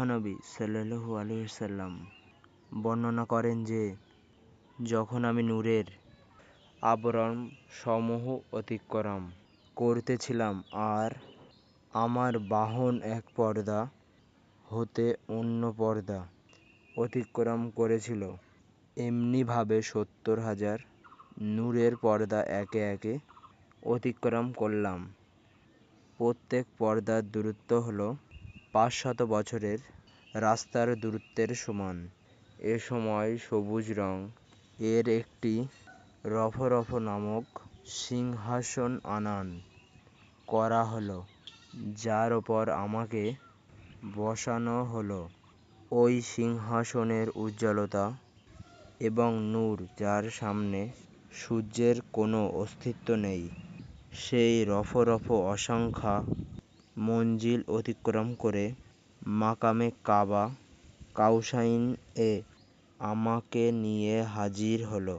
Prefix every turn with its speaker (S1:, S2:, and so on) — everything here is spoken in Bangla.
S1: মহানবী সাল্লাল্লাহু আলাইহি সাল্লাম বর্ণনা করেন যে, যখন আমি নূরের আবরণ সমূহ অতিক্রম করতেছিলাম আর আমার বাহন এক পর্দা হতে অন্য পর্দা অতিক্রম করেছিল, এমনিভাবে সত্তর হাজার নূরের পর্দা একে একে অতিক্রম করলাম। প্রত্যেক পর্দার দূরত্ব হলো পাঁচশত বছরের রাস্তার দূরত্বের সমান। এ সময় সবুজ রং। এর একটি রফরফ নামক সিংহাসন আনান করা হলো, যার ওপর আমাকে বসানো হলো। ওই সিংহাসনের উজ্জ্বলতা এবং নূর, যার সামনে সূর্যের কোনো অস্তিত্ব নেই। সেই রফরফ অসংখ্য মঞ্জিল অতিক্রম করে মাকামে কাবা কাউসাইন এ আমাকে নিয়ে হাজির হলো।